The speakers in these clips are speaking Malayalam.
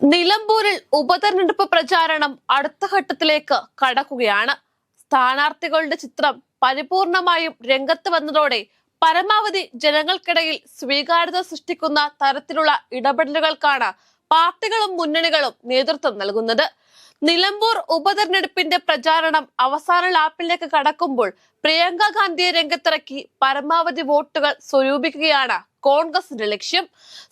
നിലമ്പൂരിൽ ഉപതെരഞ്ഞെടുപ്പ് പ്രചാരണം അടുത്ത ഘട്ടത്തിലേക്ക് കടക്കുകയാണ്. സ്ഥാനാർത്ഥികളുടെ ചിത്രം പരിപൂർണമായും രംഗത്ത് വന്നതോടെ പരമാവധി ജനങ്ങൾക്കിടയിൽ സ്വീകാര്യത സൃഷ്ടിക്കുന്ന തരത്തിലുള്ള ഇടപെടലുകൾക്കാണ് പാർട്ടികളും മുന്നണികളും നേതൃത്വം നൽകുന്നത്. നിലമ്പൂർ ഉപതെരഞ്ഞെടുപ്പിന്റെ പ്രചാരണം അവസാന ലാപ്പിലേക്ക് കടക്കുമ്പോൾ പ്രിയങ്ക ഗാന്ധിയെ രംഗത്തിറക്കി പരമാവധി വോട്ടുകൾ സ്വരൂപിക്കുകയാണ് കോൺഗ്രസിന്റെ ലക്ഷ്യം.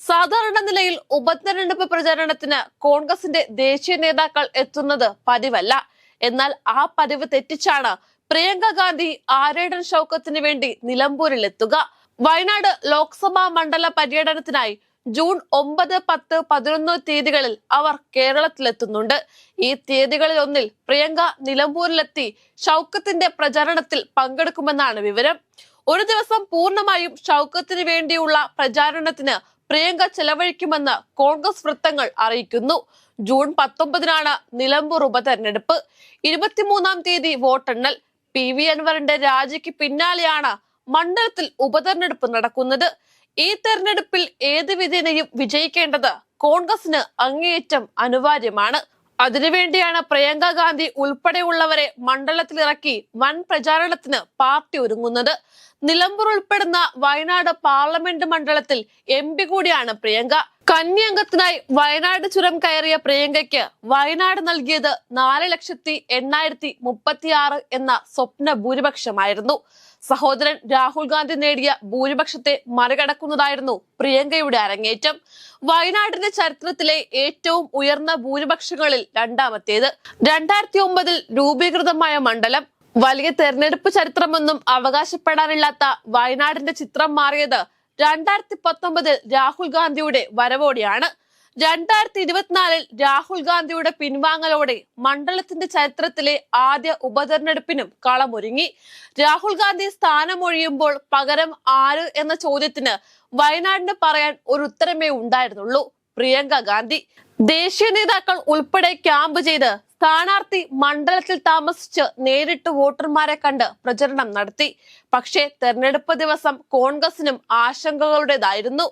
സാധാരണ നിലയിൽ ഉപതെരഞ്ഞെടുപ്പ് പ്രചാരണത്തിന് കോൺഗ്രസിന്റെ ദേശീയ നേതാക്കൾ എത്തുന്നത് പതിവല്ല. എന്നാൽ ആ പതിവ് തെറ്റിച്ചാണ് പ്രിയങ്ക ഗാന്ധി ആരേടൻ ഷൗക്കത്തിന് വേണ്ടി നിലമ്പൂരിൽ എത്തുക വയനാട് ലോക്സഭാ മണ്ഡല പര്യടനത്തിനായി ജൂൺ ഒമ്പത് പത്ത് പതിനൊന്ന് തീയതികളിൽ അവർ കേരളത്തിലെത്തുന്നുണ്ട്. ഈ തീയതികളിൽ ഒന്നിൽ പ്രിയങ്ക നിലമ്പൂരിലെത്തി ഷൗക്കത്തിന്റെ പ്രചാരണത്തിൽ പങ്കെടുക്കുമെന്നാണ് വിവരം. ഒരു ദിവസം പൂർണമായും ഷൗക്കത്തിന് വേണ്ടിയുള്ള പ്രചാരണത്തിന് പ്രിയങ്ക ചെലവഴിക്കുമെന്ന് കോൺഗ്രസ് വൃത്തങ്ങൾ അറിയിക്കുന്നു. ജൂൺ പത്തൊമ്പതിനാണ് നിലമ്പൂർ ഉപതെരഞ്ഞെടുപ്പ്. ഇരുപത്തിമൂന്നാം തീയതി വോട്ടെണ്ണൽ. പി വി അൻവറിന്റെ രാജിക്ക് പിന്നാലെയാണ് മണ്ഡലത്തിൽ ഉപതെരഞ്ഞെടുപ്പ് നടക്കുന്നത്. ഈ തെരഞ്ഞെടുപ്പിൽ ഏത് വിധേനയും വിജയിക്കേണ്ടത് കോൺഗ്രസിന് അങ്ങേയറ്റം അനിവാര്യമാണ്. അതിനുവേണ്ടിയാണ് പ്രിയങ്ക ഗാന്ധി ഉൾപ്പെടെയുള്ളവരെ മണ്ഡലത്തിലിറക്കി വൻ പ്രചാരണത്തിന് പാർട്ടി ഒരുങ്ങുന്നത്. നിലമ്പൂർ ഉൾപ്പെടുന്ന വയനാട് പാർലമെന്റ് മണ്ഡലത്തിൽ എം പി കൂടിയാണ് പ്രിയങ്ക. കന്നി അംഗത്തിനായി വയനാട് ചുരം കയറിയ പ്രിയങ്കയ്ക്ക് വയനാട് നൽകിയത് നാല് ലക്ഷത്തി എണ്ണായിരത്തി മുപ്പത്തിയാറ് എന്ന സ്വപ്ന ഭൂരിപക്ഷമായിരുന്നു. സഹോദരൻ രാഹുൽ ഗാന്ധി നേടിയ ഭൂരിപക്ഷത്തെ മറികടക്കുന്നതായിരുന്നു പ്രിയങ്കയുടെ അരങ്ങേറ്റം. വയനാടിന്റെ ചരിത്രത്തിലെ ഏറ്റവും ഉയർന്ന ഭൂരിപക്ഷങ്ങളിൽ രണ്ടാമത്തേത്. രണ്ടായിരത്തി ഒമ്പതിൽ രൂപീകൃതമായ മണ്ഡലം. വലിയ തെരഞ്ഞെടുപ്പ് ചരിത്രമൊന്നും അവകാശപ്പെടാനില്ലാത്ത വയനാടിന്റെ ചിത്രം മാറിയത് രണ്ടായിരത്തി പത്തൊമ്പതിൽ രാഹുൽ ഗാന്ധിയുടെ വരവോടെയാണ്. രണ്ടായിരത്തി ഇരുപത്തിനാലിൽ രാഹുൽ ഗാന്ധിയുടെ പിൻവാങ്ങലോടെ മണ്ഡലത്തിന്റെ ചരിത്രത്തിലെ ആദ്യ ഉപതെരഞ്ഞെടുപ്പിനും കളമൊരുങ്ങി. രാഹുൽ ഗാന്ധി സ്ഥാനമൊഴിയുമ്പോൾ പകരം ആര് എന്ന ചോദ്യത്തിന് വയനാടിന് പറയാൻ ഒരു ഉത്തരമേ ഉണ്ടായിരുന്നുള്ളൂ. പ്രിയങ്ക ഗാന്ധി. ദേശീയ നേതാക്കൾ ഉൾപ്പെടെ ക്യാമ്പ് ചെയ്ത് സ്ഥാനാർത്ഥി മണ്ഡലത്തിൽ താമസിച്ച് നേരിട്ട് വോട്ടർമാരെ കണ്ട് പ്രചരണം നടത്തി. പക്ഷേ തെരഞ്ഞെടുപ്പ് ദിവസം കോൺഗ്രസിനും ആശങ്കകളുടേതായിരുന്നു.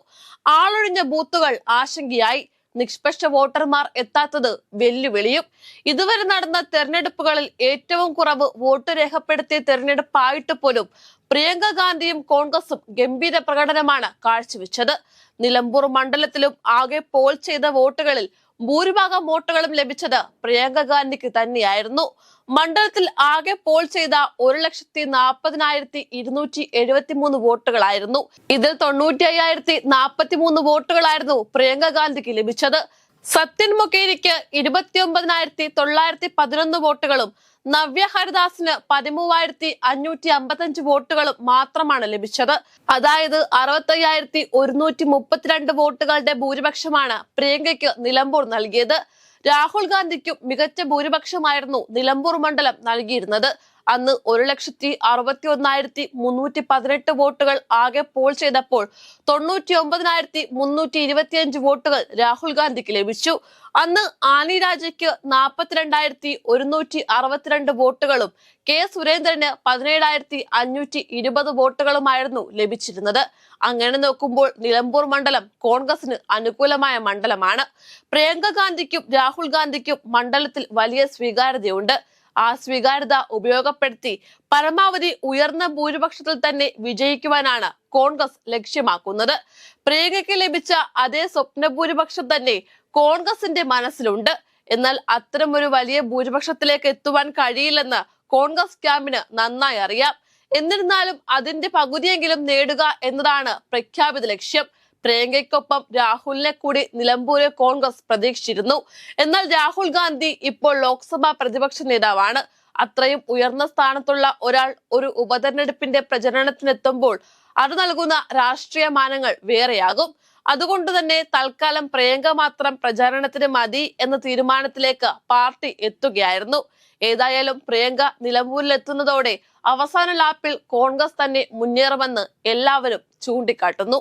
ആളൊഴിഞ്ഞ ബൂത്തുകൾ ആശങ്കയായി. നിഷ്പക്ഷ വോട്ടർമാർ എത്താത്തത് വെല്ലുവിളിയും. ഇതുവരെ നടന്ന തെരഞ്ഞെടുപ്പുകളിൽ ഏറ്റവും കുറവ് വോട്ട് രേഖപ്പെടുത്തിയ തെരഞ്ഞെടുപ്പായിട്ട് പോലും പ്രിയങ്ക ഗാന്ധിയും കോൺഗ്രസും ഗംഭീര പ്രകടനമാണ് കാഴ്ചവെച്ചത്. നിലമ്പൂർ മണ്ഡലത്തിലും ആകെ പോൾ ചെയ്ത വോട്ടുകളിൽ ഭൂരിഭാഗം വോട്ടുകളും ലഭിച്ചത് പ്രിയങ്ക ഗാന്ധിക്ക് തന്നെയായിരുന്നു. മണ്ഡലത്തിൽ ആകെ പോൾ ചെയ്ത ഒരു ലക്ഷത്തി നാൽപ്പതിനായിരത്തി ഇരുന്നൂറ്റി എഴുപത്തി മൂന്ന് വോട്ടുകളായിരുന്നു. ഇതിൽ തൊണ്ണൂറ്റി അയ്യായിരത്തി നാൽപ്പത്തി മൂന്ന് വോട്ടുകളായിരുന്നു പ്രിയങ്ക ഗാന്ധിക്ക് ലഭിച്ചത്. സത്യൻ മൊക്കേരിക്ക് ഇരുപത്തി ഒമ്പതിനായിരത്തി തൊള്ളായിരത്തി പതിനൊന്ന് വോട്ടുകളും നവ്യ ഹരിദാസിന് പതിമൂവായിരത്തി അഞ്ഞൂറ്റി അമ്പത്തഞ്ച് വോട്ടുകളും മാത്രമാണ് ലഭിച്ചത്. അതായത് അറുപത്തയ്യായിരത്തി ഒരുന്നൂറ്റി മുപ്പത്തിരണ്ട് വോട്ടുകളുടെ ഭൂരിപക്ഷമാണ് പ്രിയങ്കയ്ക്ക് നിലമ്പൂർ നൽകിയത്. രാഹുൽ ഗാന്ധിക്കും മികച്ച ഭൂരിപക്ഷമായിരുന്നു നിലമ്പൂർ മണ്ഡലം നൽകിയിരുന്നത്. അന്ന് ഒരു ലക്ഷത്തി അറുപത്തി ഒന്നായിരത്തി മുന്നൂറ്റി പതിനെട്ട് വോട്ടുകൾ ആകെ പോൾ ചെയ്തപ്പോൾ തൊണ്ണൂറ്റി ഒമ്പതിനായിരത്തി മുന്നൂറ്റി ഇരുപത്തിയഞ്ച് വോട്ടുകൾ രാഹുൽ ഗാന്ധിക്ക് ലഭിച്ചു. അന്ന് ആനി രാജയ്ക്ക് നാൽപ്പത്തിരണ്ടായിരത്തി ഒരുന്നൂറ്റി അറുപത്തിരണ്ട് വോട്ടുകളും കെ സുരേന്ദ്രന് പതിനേഴായിരത്തി അഞ്ഞൂറ്റി ഇരുപത് വോട്ടുകളുമായിരുന്നു ലഭിച്ചിരുന്നത്. അങ്ങനെ നോക്കുമ്പോൾ നിലമ്പൂർ മണ്ഡലം കോൺഗ്രസിന് അനുകൂലമായ മണ്ഡലമാണ്. പ്രിയങ്ക ഗാന്ധിക്കും രാഹുൽ ഗാന്ധിക്കും മണ്ഡലത്തിൽ വലിയ സ്വീകാര്യതയുണ്ട്. ആ സ്വീകാര്യത ഉപയോഗപ്പെടുത്തി പരമാവധി ഉയർന്ന ഭൂരിപക്ഷത്തിൽ തന്നെ വിജയിക്കുവാനാണ് കോൺഗ്രസ് ലക്ഷ്യമാക്കുന്നത്. പ്രിയങ്കയ്ക്ക് ലഭിച്ച അതേ സ്വപ്ന ഭൂരിപക്ഷം തന്നെ കോൺഗ്രസിന്റെ മനസ്സിലുണ്ട്. എന്നാൽ അത്തരമൊരു വലിയ ഭൂരിപക്ഷത്തിലേക്ക് എത്തുവാൻ കഴിയില്ലെന്ന് കോൺഗ്രസ് ക്യാമ്പിന് നന്നായി അറിയാം. എന്നിരുന്നാലും അതിന്റെ പകുതിയെങ്കിലും നേടുക എന്നതാണ് പ്രഖ്യാപിത ലക്ഷ്യം. പ്രിയങ്കയ്ക്കൊപ്പം രാഹുലിനെ കൂടി നിലമ്പൂര് കോൺഗ്രസ് പ്രതീക്ഷിച്ചിരുന്നു. എന്നാൽ രാഹുൽ ഗാന്ധി ഇപ്പോൾ ലോക്സഭാ പ്രതിപക്ഷ നേതാവാണ്. അത്രയും ഉയർന്ന സ്ഥാനത്തുള്ള ഒരാൾ ഒരു ഉപതെരഞ്ഞെടുപ്പിന്റെ പ്രചരണത്തിനെത്തുമ്പോൾ അത് നൽകുന്ന രാഷ്ട്രീയ മാനങ്ങൾ വേറെയാകും. അതുകൊണ്ട് തന്നെ തൽക്കാലം പ്രിയങ്ക മാത്രം പ്രചാരണത്തിന് മതി എന്ന തീരുമാനത്തിലേക്ക് പാർട്ടി എത്തുകയായിരുന്നു. ഏതായാലും പ്രിയങ്ക നിലമ്പൂരിലെത്തുന്നതോടെ അവസാന ലാപ്പിൽ കോൺഗ്രസ് തന്നെ മുന്നേറുമെന്ന് എല്ലാവരും ചൂണ്ടിക്കാട്ടുന്നു.